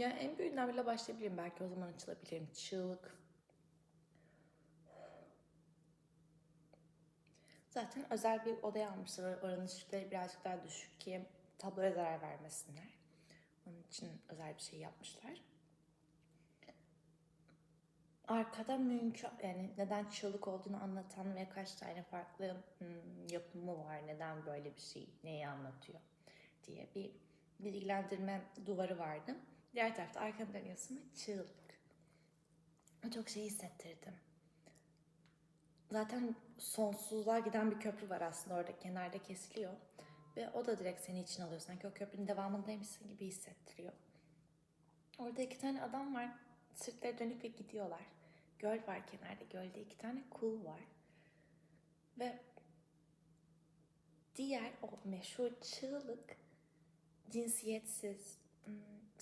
Yani en büyüğünden bile başlayabilirim. Belki o zaman açılabilirim. Çığlık. Zaten özel bir odaya almışlar. Oranın ışıkları birazcık daha düşük ki tabloya zarar vermesinler. Onun için özel bir şey yapmışlar. Arkada mümkün yani neden çığlık olduğunu anlatan ve kaç tane farklı hmm, yapımı var, neden böyle bir şey, neyi anlatıyor diye bir bilgilendirme duvarı vardı. Diğer tarafta arkanı dönüyorsun ve çığlık. O çok şey hissettirdim. Zaten sonsuzluğa giden bir köprü var aslında orada kenarda kesiliyor. Ve o da direkt seni için alıyor. Sanki o köprünün devamındaymışsın gibi hissettiriyor. Orada iki tane adam var. Sırtları dönük ve gidiyorlar. Göl var kenarda. Gölde iki tane kul var. Ve diğer o meşhur çığlık cinsiyetsiz, hmm,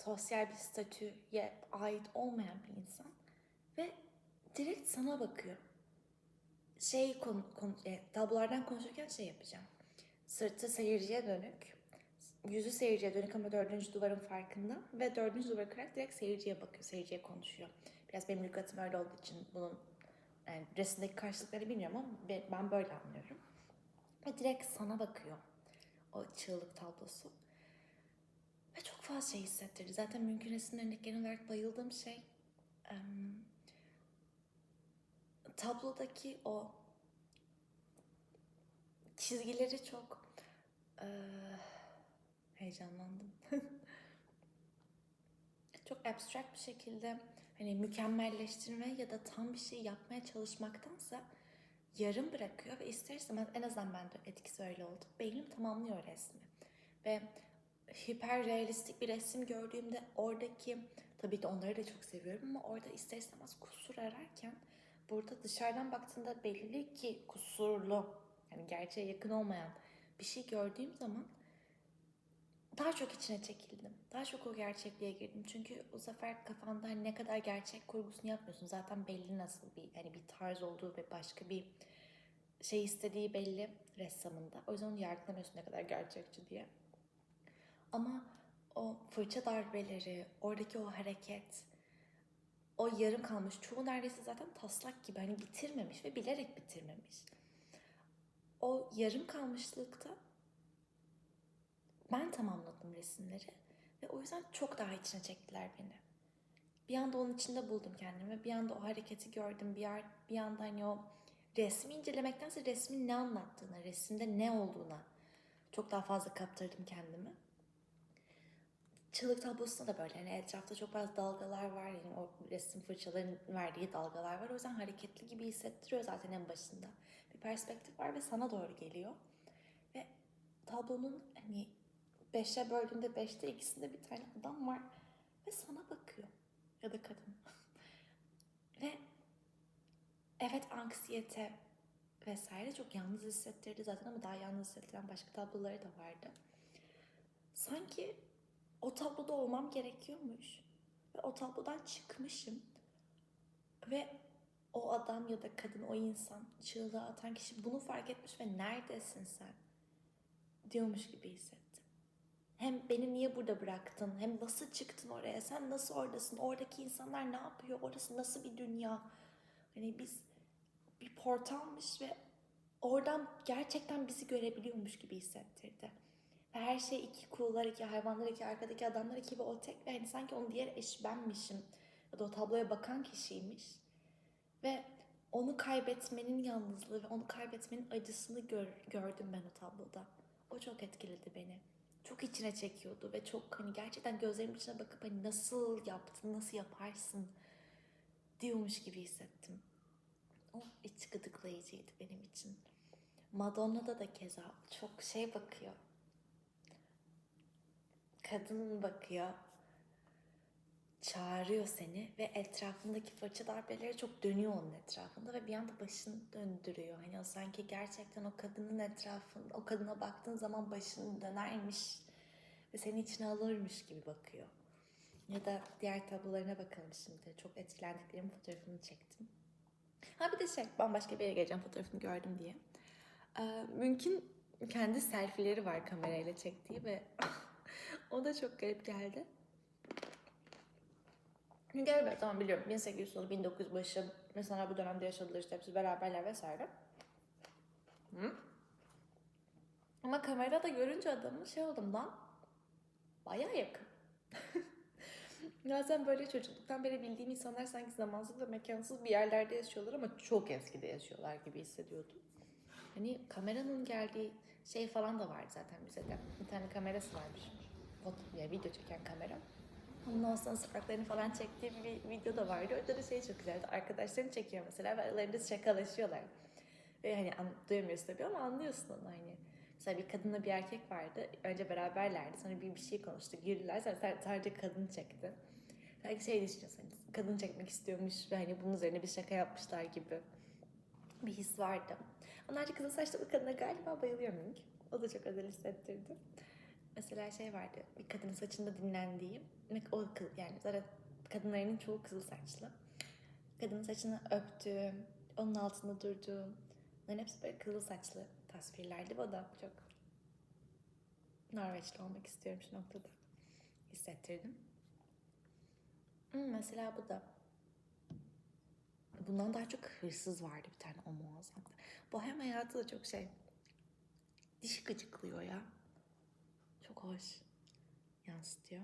sosyal bir statüye ait olmayan bir insan ve direkt sana bakıyor. Şey konu, konu e, tablolardan konuşurken şey yapacağım. Sırtı seyirciye dönük, yüzü seyirciye dönük ama dördüncü duvarın farkında ve dördüncü duvarı kırarak direkt seyirciye bakıyor, seyirciye konuşuyor. Biraz benim lügatım öyle olduğu için bunun yani resimdeki karşılıkları bilmiyorum ama be- ben böyle anlıyorum. Ve direkt sana bakıyor o çığlık tablosu. Ve çok fazla şey hissettirdi. Zaten mümkün resimlerinde genel olarak bayıldığım şey tablodaki o çizgileri çok eee, heyecanlandım. çok abstract bir şekilde hani mükemmelleştirme ya da tam bir şey yapmaya çalışmaktansa yarım bırakıyor ve ister istemez en azından bende etkisi öyle oldu. Beynim tamamlıyor resmi. Ve hiper realistik bir resim gördüğümde oradaki tabii ki onları da çok seviyorum ama orada ister istemez kusur ararken burada dışarıdan baktığında belli ki kusurlu yani gerçeğe yakın olmayan bir şey gördüğüm zaman daha çok içine çekildim. Daha çok o gerçekliğe girdim. Çünkü o sefer kafanda hani ne kadar gerçek kurgusunu yapmıyorsun. Zaten belli nasıl bir hani bir tarz olduğu ve başka bir şey istediği belli ressamında. O yüzden onu yargılamıyorsun ne kadar gerçekçi diye. Ama o fırça darbeleri, oradaki o hareket, o yarım kalmış. Çoğu neredeyse zaten taslak gibi hani bitirmemiş ve bilerek bitirmemiş. O yarım kalmışlıkta ben tamamladım resimleri ve o yüzden çok daha içine çektiler beni. Bir anda onun içinde buldum kendimi. Bir anda o hareketi gördüm. Bir, yer, bir anda hani o resmi incelemektense resmin ne anlattığına, resimde ne olduğuna çok daha fazla kaptırdım kendimi. Çığlık tablosunda da böyle hani etrafta çok fazla dalgalar var. Yani o resim fırçaların verdiği dalgalar var. O yüzden hareketli gibi hissettiriyor zaten en başında. Bir perspektif var ve sana doğru geliyor. Ve tablonun hani beşe böldüğünde beşte ikisinde bir tane adam var ve sana bakıyor. Ya da kadın. ve evet anksiyete vesaire çok yalnız hissettirdi zaten ama daha yalnız hissettiren başka tabloları da vardı. Sanki o tabloda olmam gerekiyormuş. Ve o tablodan çıkmışım. Ve o adam ya da kadın, o insan, çığlığı atan kişi bunu fark etmiş ve neredesin sen? Diyormuş gibi hissettim. Hem beni niye burada bıraktın? Hem nasıl çıktın oraya? Sen nasıl oradasın? Oradaki insanlar ne yapıyor? Orası nasıl bir dünya? Hani biz bir portalmış ve oradan gerçekten bizi görebiliyormuş gibi hissettirdi. Her şey iki kullar, iki hayvanlar, iki arkadaki adamlar, iki ve o tek. Ve hani sanki onun diğer eşi benmişim. Ya da o tabloya bakan kişiymiş. Ve onu kaybetmenin yalnızlığı ve onu kaybetmenin acısını gör, gördüm ben o tabloda. O çok etkiledi beni. Çok içine çekiyordu ve çok hani gerçekten gözlerimin içine bakıp hani nasıl yaptın, nasıl yaparsın diyormuş gibi hissettim. O iç gıdıklayıcıydı benim için. Madonna'da da keza çok şey bakıyor. Kadın bakıyor. Çağırıyor seni ve etrafındaki fırça darbeleri çok dönüyor onun etrafında ve bir anda başını döndürüyor. Hani o sanki gerçekten o kadının etrafında, o kadına baktığın zaman başını dönermiş ve seni içine alırmış gibi bakıyor. Ya da diğer tablolarına bakalım şimdi. Çok etkilendiklerim fotoğrafını çektim. Ha bir de şey, bambaşka bir yere geleceğim fotoğrafını gördüm diye. Ee, mümkün kendi selfie'leri var kamerayla çektiği ve o da çok garip geldi. Çünkü evet tamam biliyorum 1800 sonu 1900 başı mesela bu dönemde yaşadılar işte hepsi beraberler vesaire. Hı? Ama kamerada görünce adamı şey oldum lan baya yakın. ya sen böyle çocukluktan beri bildiğim insanlar sanki zamansız ve mekansız bir yerlerde yaşıyorlar ama çok eskide yaşıyorlar gibi hissediyordum. Hani kameranın geldiği şey falan da vardı zaten bize de. Bir tane kamerası varmış. Ya video çeken kamera. Ondan sonra sokaklarını falan çektiği bir video da vardı. Orada da şey çok güzeldi. Arkadaşlarını çekiyor mesela ve aralarında şakalaşıyorlar. Ve hani an, duyamıyorsun tabii ama anlıyorsun onu hani. Mesela bir kadınla bir erkek vardı. Önce beraberlerdi. Sonra bir bir şey konuştu. Girdiler. Sonra sadece- kadın çekti. Belki şey düşünüyorsun. Hani kadın çekmek istiyormuş ve hani bunun üzerine bir şaka yapmışlar gibi bir his vardı. Onlarca kızıl saçlı bir kadına galiba bayılıyorum. O da çok özel hissettirdi. Mesela şey vardı. Bir kadının saçında dinlendiği o kız yani zaten kadınların çoğu kızıl saçlı. Kadının saçını öptü, onun altında durdu. Bunların hepsi böyle kızıl saçlı tasvirlerdi. O da çok Norveçli olmak istiyorum şu noktada. Hissettirdim. Hmm, mesela bu da. Bundan daha çok hırsız vardı bir tane o muazzamdı. Bohem hayatı da çok şey. Dişi gıcıklıyor ya. Çok hoş yansıtıyor.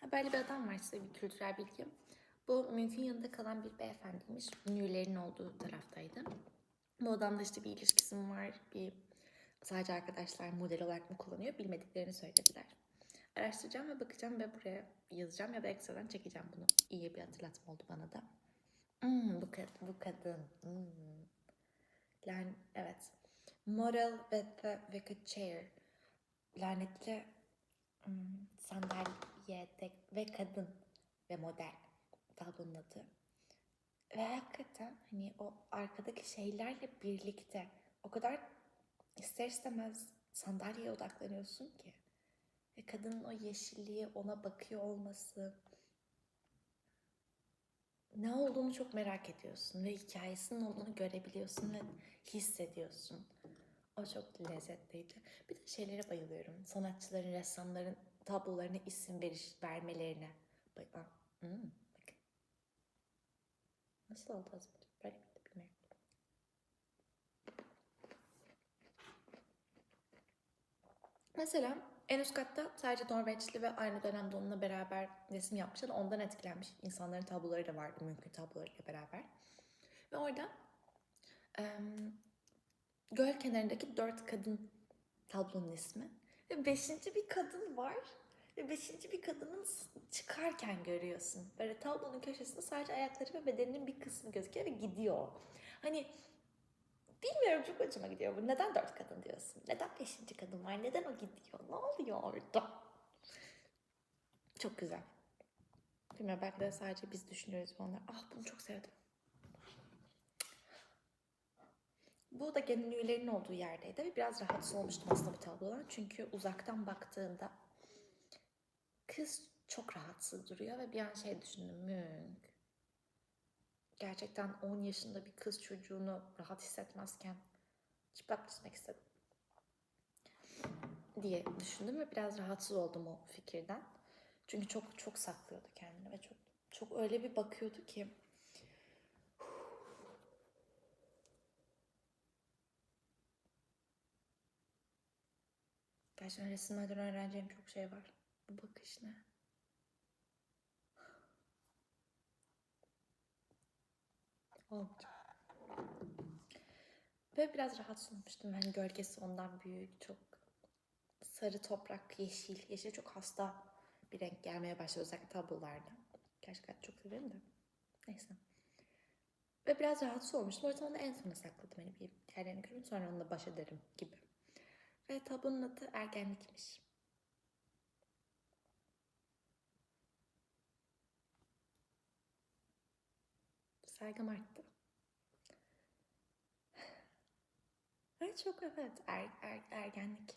Ha, böyle bir adam var size bir kültürel bilgi. Bu mümkün yanında kalan bir beyefendiymiş. Nürlerin olduğu taraftaydı. Bu adamda işte bir ilişkisi var, bir sadece arkadaşlar model olarak mı kullanıyor bilmediklerini söylediler. Araştıracağım ve bakacağım ve buraya yazacağım ya da ekstradan çekeceğim bunu. İyi bir hatırlatma oldu bana da. Hmm, bu kadın, bu kadın. Hmm. Lan, evet. Model ve the wicked chair. Lanetli hmm, sandalye de- ve kadın ve model. Tablonun adı. Ve hakikaten hani o arkadaki şeylerle birlikte o kadar ister istemez sandalyeye odaklanıyorsun ki. Ve kadının o yeşilliği ona bakıyor olması. Ne olduğunu çok merak ediyorsun ve hikayesinin olduğunu görebiliyorsun ve hissediyorsun. O çok lezzetliydi. Bir de şeylere bayılıyorum. Sanatçıların, ressamların tablolarına isim veriş, vermelerine. Bay hmm, bakın. Nasıl oldu az bilmiyorum. Mesela en üst katta sadece Norveçli ve aynı dönemde onunla beraber resim yapmışlar. Ondan etkilenmiş insanların tabloları da vardı mümkün tablolarıyla beraber. Ve orada göl kenarındaki dört kadın tablonun ismi. Ve beşinci bir kadın var. Ve beşinci bir kadının çıkarken görüyorsun. Böyle tablonun köşesinde sadece ayakları ve bedeninin bir kısmı gözüküyor ve gidiyor. Hani bilmiyorum çok hoşuma gidiyor bu. Neden dört kadın diyorsun? Neden beşinci kadın var? Neden o gidiyor? Ne oluyor orada? Çok güzel. Bilmiyorum belki de sadece biz düşünüyoruz onlar. Ah bunu çok sevdim. Bu da gene nüyelerin olduğu yerdeydi ve biraz rahatsız olmuştum aslında bu tablodan. Çünkü uzaktan baktığında kız çok rahatsız duruyor ve bir an şey düşündüm. Münk. Gerçekten 10 yaşında bir kız çocuğunu rahat hissetmezken çıplak düşmek istedim. Diye düşündüm ve biraz rahatsız oldum o fikirden. Çünkü çok çok saklıyordu kendini ve çok çok öyle bir bakıyordu ki Gerçekten resimlerden öğreneceğim çok şey var. Bu bakış ne? Olmayacak. Ve biraz rahatsız olmuştum. Hani gölgesi ondan büyük, çok sarı toprak, yeşil. Yeşil çok hasta bir renk gelmeye başladı özellikle tablolarda. Gerçekten çok severim de. Neyse. Ve biraz rahatsız olmuştum. O yüzden onu en sona sakladım. Hani bir yerlerini görün sonra onunla baş ederim gibi. Ve tablonun adı ergenlikmiş. Saygım arttı. Ve çok evet er, er, ergenlik.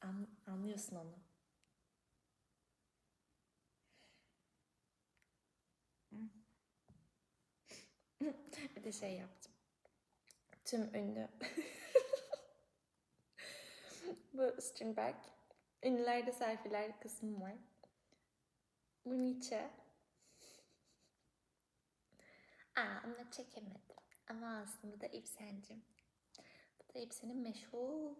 An, anlıyorsun onu. Bir de şey yaptım. Tüm ünlü Bu Strindberg. Ünlülerde selfie'ler kısmı var. Bu Nietzsche. Aa onu çekemedim. Ama aslında da İpsen'cim. Bu da İpsen'in meşhur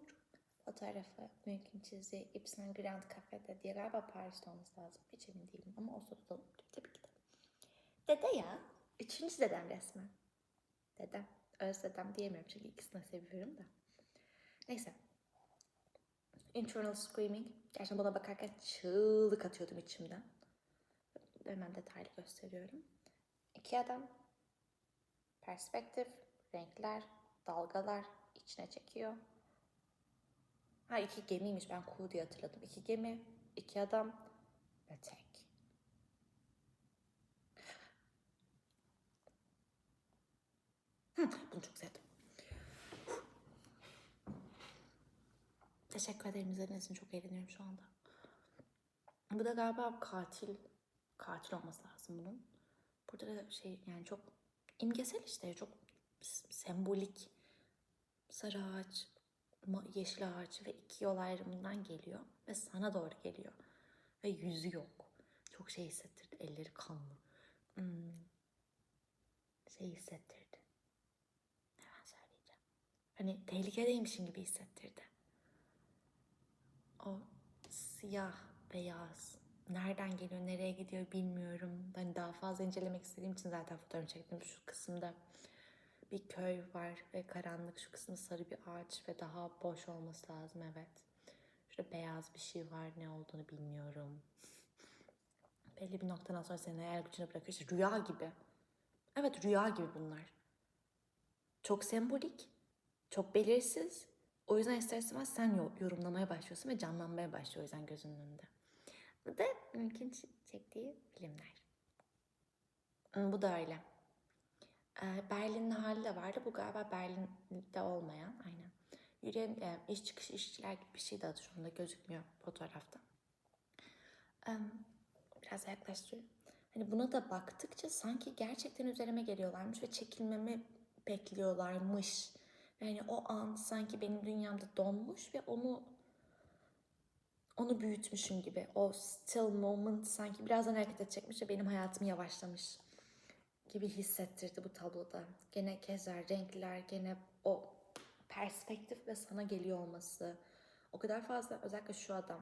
fotoğrafı. Mümkün çizdiği İpsen Grand Cafe'de diye galiba Paris'te olması lazım. Hiç emin değilim ama olsa tutalım. Tabii ki de. Dede ya. Üçüncü dedem resmen. Dedem. Öz dedem diyemiyorum çünkü ikisini seviyorum da. Neyse. Internal Screaming. Gerçekten buna bakarken çığlık atıyordum içimden. Hemen detaylı gösteriyorum. İki adam. Perspektif, renkler, dalgalar içine çekiyor. Ha iki gemiymiş ben kuğu diye hatırladım. İki gemi, iki adam ve tek. Hı, bunu çok sevdim. Teşekkür ederim izlediğiniz için çok eğleniyorum şu anda. Bu da galiba katil, katil olması lazım bunun. Burada da şey yani çok imgesel işte çok sembolik. Sarı ağaç, yeşil ağaç ve iki yol ayrımından geliyor ve sana doğru geliyor. Ve yüzü yok. Çok şey hissettirdi. Elleri kanlı. Hmm. Şey hissettirdi. Hemen söyleyeceğim. Hani tehlikedeymişim gibi hissettirdi. O siyah beyaz nereden geliyor nereye gidiyor bilmiyorum. Hani daha fazla incelemek istediğim için zaten fotoğrafını çektim. Şu kısımda bir köy var ve karanlık. Şu kısmı sarı bir ağaç ve daha boş olması lazım evet. Şurada beyaz bir şey var ne olduğunu bilmiyorum. Belli bir noktadan sonra seni hayal gücüne bırakıyor. İşte rüya gibi. Evet rüya gibi bunlar. Çok sembolik, çok belirsiz. O yüzden ister istemez sen yo- yorumlamaya başlıyorsun ve canlanmaya başlıyor o yüzden gözünün önünde. Bu da mümkün çektiği filmler. Bu da öyle. Ee, Berlin'in hali de vardı. Bu galiba Berlin'de olmayan. Aynen. Yürüyen e, iş çıkış işçiler gibi bir şey de adı şu anda gözükmüyor fotoğrafta. Biraz yaklaştırıyorum. Hani buna da baktıkça sanki gerçekten üzerime geliyorlarmış ve çekilmemi bekliyorlarmış. Yani o an sanki benim dünyamda donmuş ve onu onu büyütmüşüm gibi. O still moment sanki birazdan hareket edecekmiş ve benim hayatım yavaşlamış gibi hissettirdi bu tabloda. Gene keza renkler, gene o perspektif ve sana geliyor olması. O kadar fazla özellikle şu adam.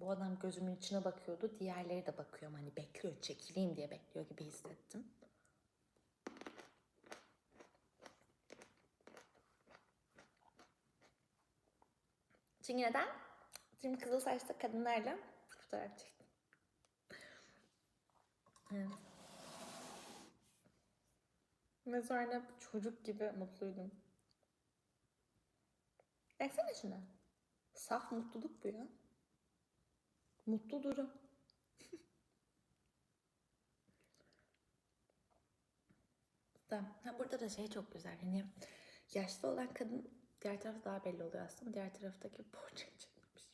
Bu adam gözümün içine bakıyordu. Diğerleri de bakıyorum. Hani bekliyor, çekileyim diye bekliyor gibi hissettim. Çünkü neden? Çünkü kızıl saçlı kadınlarla fotoğraf çektim. Evet. Ve sonra çocuk gibi mutluydum. Baksana şuna. Saf mutluluk bu ya. Mutlu durum. da, ha, burada da şey çok güzel. Hani yaşlı olan kadın diğer tarafta daha belli oluyor aslında. Diğer taraftaki portre çekmiş.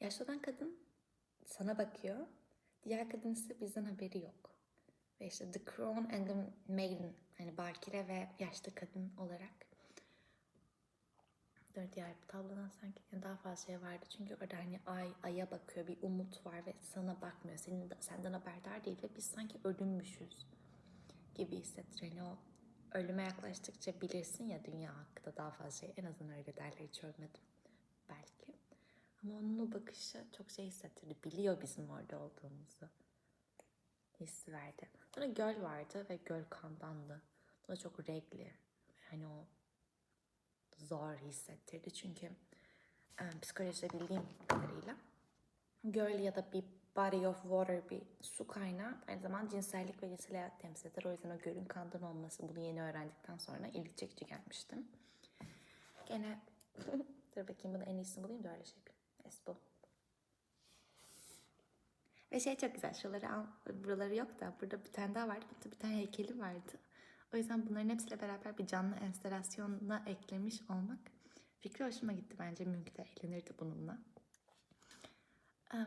Yaşlı olan kadın sana bakıyor. Diğer kadın ise bizden haberi yok. Ve işte The Crown and the Maiden hani bakire ve yaşlı kadın olarak Dur diğer tablodan sanki daha fazla şey vardı. Çünkü orada hani ay, aya bakıyor, bir umut var ve sana bakmıyor. Senin de, senden haberdar değil ve biz sanki ölümmüşüz gibi hissettir. Hani o ölüme yaklaştıkça bilirsin ya dünya hakkında daha fazla şey. En azından öyle derler hiç ölmedim belki. Ama onun o bakışı çok şey hissettirdi. Biliyor bizim orada olduğumuzu. Hissi verdi. Sonra göl vardı ve göl kandandı. Da çok renkli. Hani o zor hissettirdi. Çünkü e, psikolojide bildiğim kadarıyla göl ya da bir body of water bir su kaynağı aynı zamanda cinsellik ve cinsel hayat temsil eder. O yüzden o gölün kandan olması bunu yeni öğrendikten sonra ilgi çekici gelmiştim. Gene dur bakayım bunu en iyisini bulayım da öyle şey yapayım. Yes bu. Ve şey çok güzel. Şuraları al, buraları yok da burada bir tane daha vardı. Burada bir tane heykeli vardı. O yüzden bunların hepsiyle beraber bir canlı enstalasyonuna eklemiş olmak fikri hoşuma gitti bence. Mümkün de eğlenirdi bununla. Bu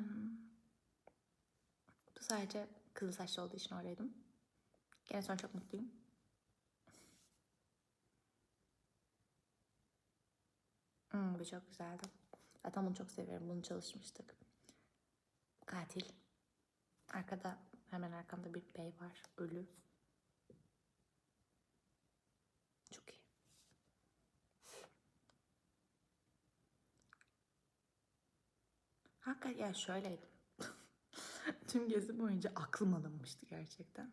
sadece kızıl saçlı olduğu için oradaydım. Gene sonra çok mutluyum. Hmm, bu çok güzeldi. Zaten bunu çok seviyorum. Bunu çalışmıştık. Katil. Arkada Hemen arkamda bir bey var. Ölü. Çok iyi. Hakikaten ya şöyleydim. Tüm gezi boyunca aklım alınmıştı gerçekten.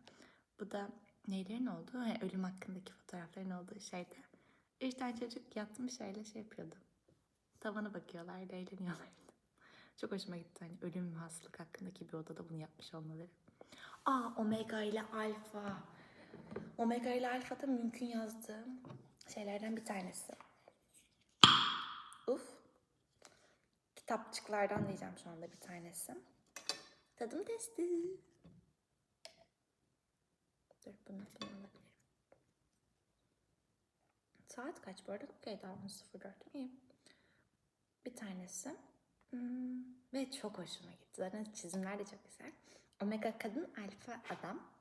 Bu da neylerin olduğu, hani ölüm hakkındaki fotoğrafların olduğu şeyde. Üç tane çocuk yatmış şeyle şey yapıyordu. Tavana bakıyorlardı, eğleniyorlardı. Çok hoşuma gitti hani ölüm ve hastalık hakkındaki bir odada bunu yapmış olmaları. Aa omega ile alfa. Omega ile alfa da mümkün yazdığım şeylerden bir tanesi. Uf. Kitapçıklardan diyeceğim şu anda bir tanesi. Tadım testi. Dur bunu, bunu alabilirim. Saat kaç bu arada? Okey daha 10.04 iyi. Bir tanesi. Hmm, ve çok hoşuma gitti. Zaten çizimler de çok güzel. Omega kadın, alfa adam.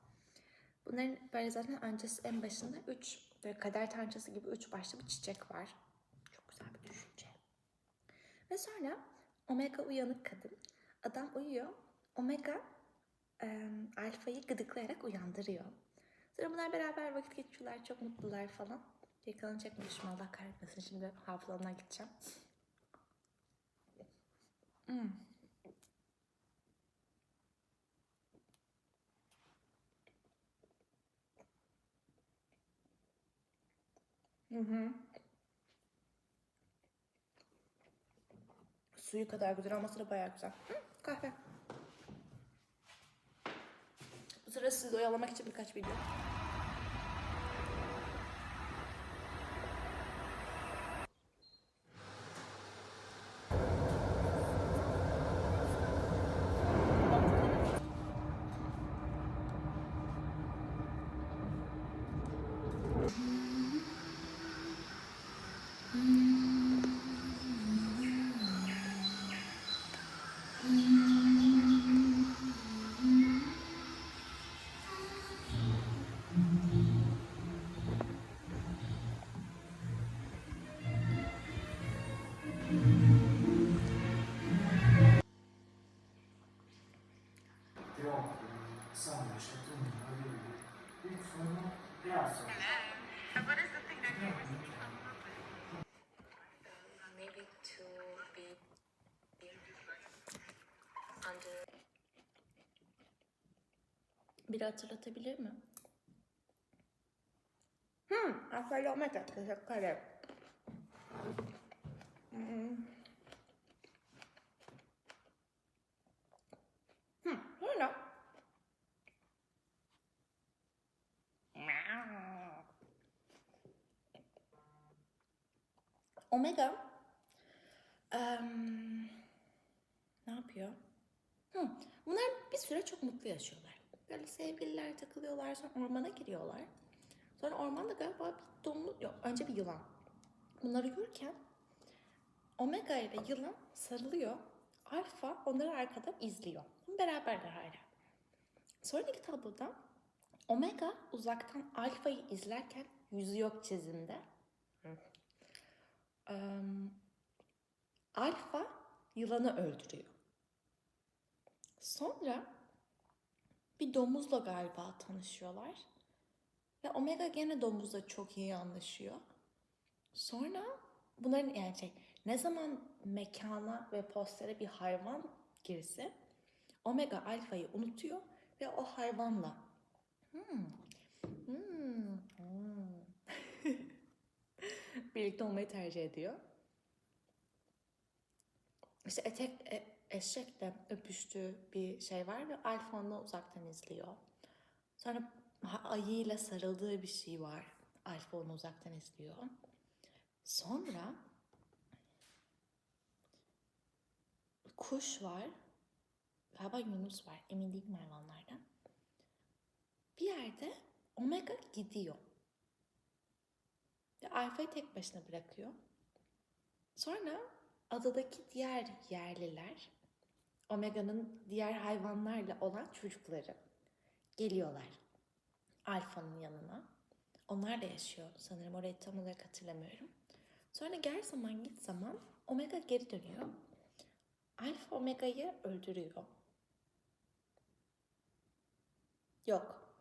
Bunların böyle zaten öncesi en başında üç böyle kader tanrıçası gibi üç başlı bir çiçek var. Çok güzel bir düşünce. Ve sonra omega uyanık kadın. Adam uyuyor. Omega e, alfayı gıdıklayarak uyandırıyor. Sonra bunlar beraber vakit geçiriyorlar. Çok mutlular falan. Yakalanacakmışım Allah kahretmesin. Şimdi hafızalarına gideceğim. Hmm. Hı hı. Suyu kadar güzel olması da bayağı güzel. Hı, kahve. Bu sırada sizi oyalamak için birkaç video. Devam edelim. Sen yaşadığın haliyle ilk sorunu biraz sonra. maybe to be under Biri hatırlatabilir mi? Hmm, Rafael Omega. Teşekkür ederim. Hmm, sonra. Omega em, ne yapıyor? Hı, bunlar bir süre çok mutlu yaşıyorlar. Böyle sevgililer takılıyorlar, sonra ormana giriyorlar. Sonra ormanda galiba bir domuz, yok önce bir yılan. Bunlar yürürken Omega ile yılan sarılıyor. Alfa onları arkadan izliyor. Beraberler hala. Sonraki tabloda Omega uzaktan Alfa'yı izlerken yüzü yok çizimde. Em, Alfa yılanı öldürüyor. Sonra bir domuzla galiba tanışıyorlar. Ve Omega gene domuzla çok iyi anlaşıyor. Sonra bunların yani şey ne zaman mekana ve postere bir hayvan girse Omega alfayı unutuyor ve o hayvanla hmm, hmm. Birlikte olmayı tercih ediyor. İşte etek, e- eşek de öpüştüğü bir şey var ve Alfa onu uzaktan izliyor. Sonra ayıyla sarıldığı bir şey var. Alfa uzaktan izliyor. Sonra kuş var. Galiba Yunus var. Emin değilim hayvanlardan. Bir yerde Omega gidiyor. Ve Alfa'yı tek başına bırakıyor. Sonra adadaki diğer yerliler, Omega'nın diğer hayvanlarla olan çocukları geliyorlar Alfa'nın yanına. Onlar da yaşıyor sanırım orayı tam olarak hatırlamıyorum. Sonra gel zaman git zaman Omega geri dönüyor. Alfa Omega'yı öldürüyor. Yok.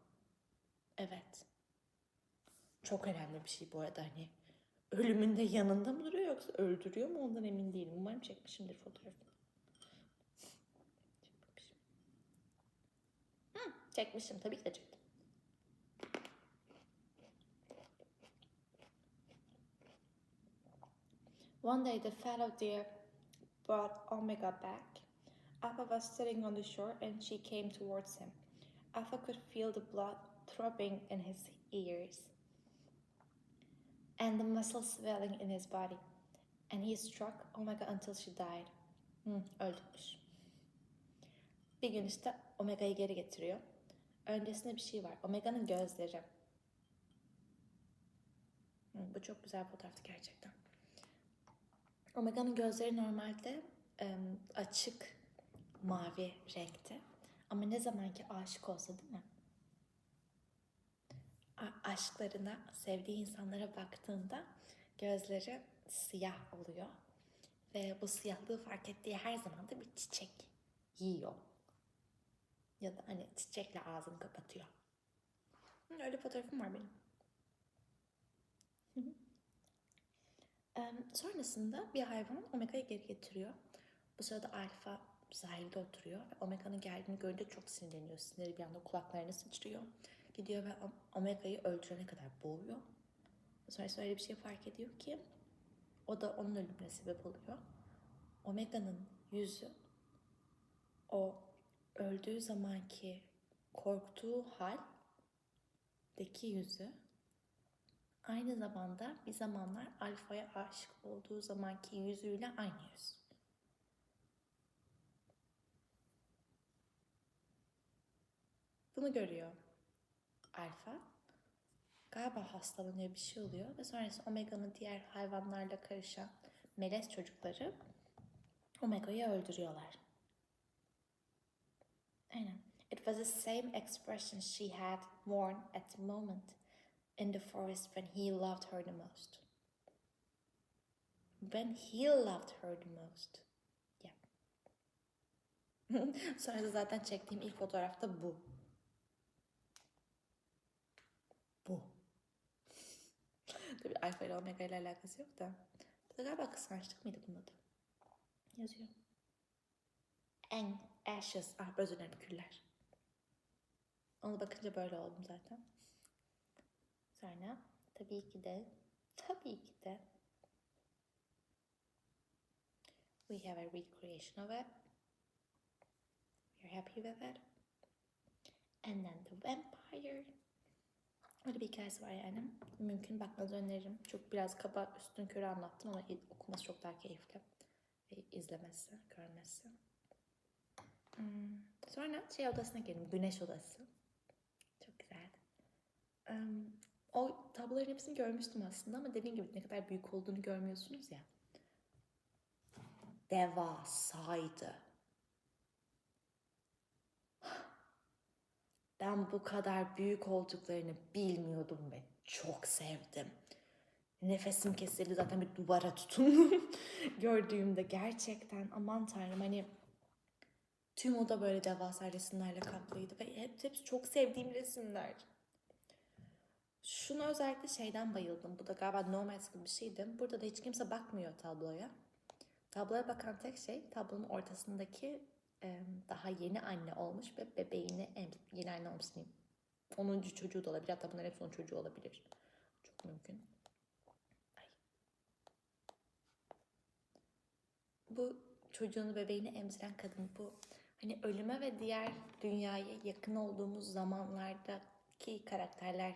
Evet. Çok önemli bir şey bu arada hani. Ölümünde yanında mı duruyor yoksa öldürüyor mu ondan emin değilim. Umarım çekmişimdir fotoğrafını. Çekmemişim. Hı, çekmişim tabii ki de çektim. One day the fallow deer brought Omega back. Alpha was sitting on the shore and she came towards him. Alpha could feel the blood throbbing in his ears and the muscles swelling in his body. And he struck Omega until she died. Hmm, öldürmüş. Bir gün işte Omega'yı geri getiriyor. Öncesinde bir şey var. Omega'nın gözleri. Hmm, bu çok güzel fotoğraftı gerçekten. Omega'nın gözleri normalde em, açık mavi renkte. Ama ne zamanki aşık olsa değil mi? Aşklarına, sevdiği insanlara baktığında gözleri siyah oluyor. Ve bu siyahlığı fark ettiği her zaman da bir çiçek yiyor. Ya da hani çiçekle ağzını kapatıyor. Öyle fotoğrafım var benim. Sonrasında bir hayvan Omega'yı geri getiriyor. Bu sırada Alfa sahilde oturuyor Omega'nın geldiğini görünce çok sinirleniyor. Siniri bir anda kulaklarına sıçrıyor. Gidiyor ve Om- Omega'yı öldürene kadar boğuyor. Sonrasında öyle bir şey fark ediyor ki o da onun ölümüne sebep oluyor. Omega'nın yüzü o öldüğü zamanki korktuğu haldeki yüzü aynı zamanda bir zamanlar Alfa'ya aşık olduğu zamanki yüzüyle aynı yüz. Bunu görüyor Alfa. Galiba hastalanıyor bir şey oluyor ve sonrasında Omega'nın diğer hayvanlarla karışan melez çocukları Omega'yı öldürüyorlar. Aynen. It was the same expression she had worn at the moment in the forest when he loved her the most. When he loved her the most. Yeah. Sonra da zaten çektiğim ilk fotoğrafta bu. Tabii Alfa ile Omega ile alakası yok da. Bu da galiba kıskançlık mıydı bunun adı? Yazıyor. En ashes. Ah özür dilerim küller. Ona bakınca böyle oldum zaten. Sonra tabii ki de tabii ki de we have a recreation of it. We're happy with it. And then the vampire. Öyle bir hikayesi var yani. Mümkün bakmanızı öneririm. Çok biraz kaba üstün körü anlattım ama okuması çok daha keyifli. Ve izlemesi, görmesi. Hmm. Sonra şey odasına girdim. Güneş odası. Çok güzeldi. Em, o tabloların hepsini görmüştüm aslında ama dediğim gibi ne kadar büyük olduğunu görmüyorsunuz ya. Devasaydı. Ben bu kadar büyük olduklarını bilmiyordum ve çok sevdim. Nefesim kesildi zaten bir duvara tutundum gördüğümde gerçekten aman tanrım hani tüm oda böyle devasa resimlerle kaplıydı ve hep, hepsi çok sevdiğim resimler. Şunu özellikle şeyden bayıldım. Bu da galiba Nomads gibi bir şeydi. Burada da hiç kimse bakmıyor tabloya. Tabloya bakan tek şey tablonun ortasındaki daha yeni anne olmuş ve bebeğini yeni anne olmuş diyeyim. 10. çocuğu da olabilir. Hatta bunların hepsi onun çocuğu olabilir. Çok mümkün. Ay. Bu çocuğunu bebeğini emziren kadın bu hani ölüme ve diğer dünyaya yakın olduğumuz zamanlardaki karakterler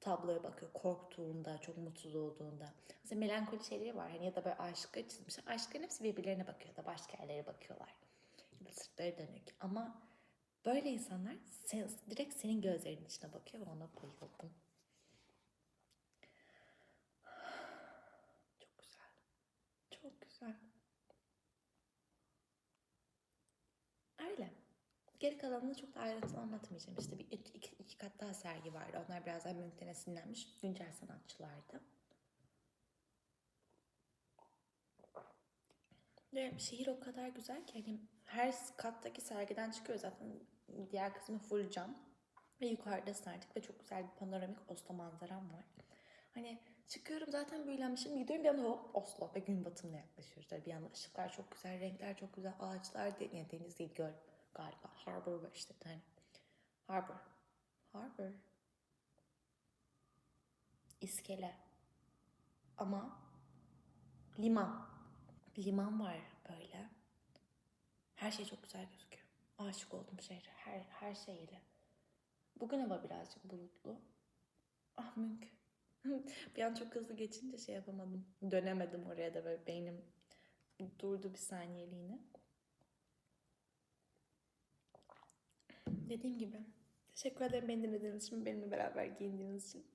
tabloya bakıyor korktuğunda, çok mutsuz olduğunda. Mesela melankoli şeyleri var hani ya da böyle aşıkları çizmişler. Aşkların hepsi birbirlerine bakıyor da başka yerlere bakıyorlar. Da sırtları dönük. Ama böyle insanlar sen, direkt senin gözlerinin içine bakıyor ve ona bayıldım. Çok güzel. Çok güzel. Öyle. Geri kalanını çok da ayrıntılı anlatmayacağım. İşte bir iki, iki, iki kat daha sergi vardı. Onlar biraz daha mümkün esinlenmiş güncel sanatçılardı. Ve şehir o kadar güzel ki hani her kattaki sergiden çıkıyor zaten. Diğer kısmı full cam. Ve yukarıdasın artık ve çok güzel bir panoramik Oslo manzaram var. Hani çıkıyorum zaten büyülenmişim. Gidiyorum bir anda hop Oslo ve gün batımına yaklaşıyoruz. Tabii bir yanda ışıklar çok güzel, renkler çok güzel, ağaçlar, de, yani deniz değil göl galiba. Harbor var işte tane. Harbor. Harbor. İskele. Ama liman. Liman var böyle. Her şey çok güzel gözüküyor. Aşık oldum şehre. Her, her şeyiyle. Bugün hava birazcık bulutlu. Ah mümkün. bir an çok hızlı geçince şey yapamadım. Dönemedim oraya da böyle beynim durdu bir saniyeliğine. Dediğim gibi teşekkür ederim beni dinlediğiniz için, benimle beraber giyindiğiniz için.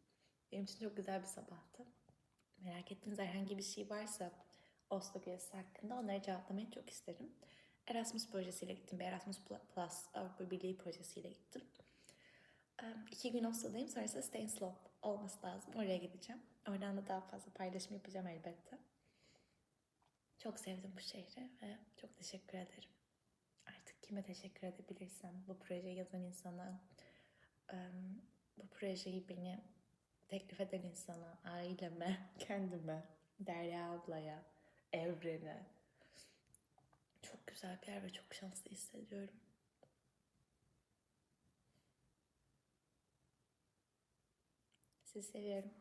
Benim için çok güzel bir sabahtı. Merak ettiğiniz herhangi bir şey varsa Oslo gezisi hakkında onları cevaplamayı çok isterim. Erasmus projesiyle gittim. Bir Erasmus Plus Avrupa Birliği projesiyle gittim. İki gün Oslo'dayım. Sonrasında Stanislav olması lazım. Oraya gideceğim. Oradan da daha fazla paylaşım yapacağım elbette. Çok sevdim bu şehri ve çok teşekkür ederim. Artık kime teşekkür edebilirsem bu projeyi yazan insana, bu projeyi beni teklif eden insana, aileme, kendime, Derya ablaya, evrene. Çok güzel bir yer ve çok şanslı hissediyorum. Sizi seviyorum.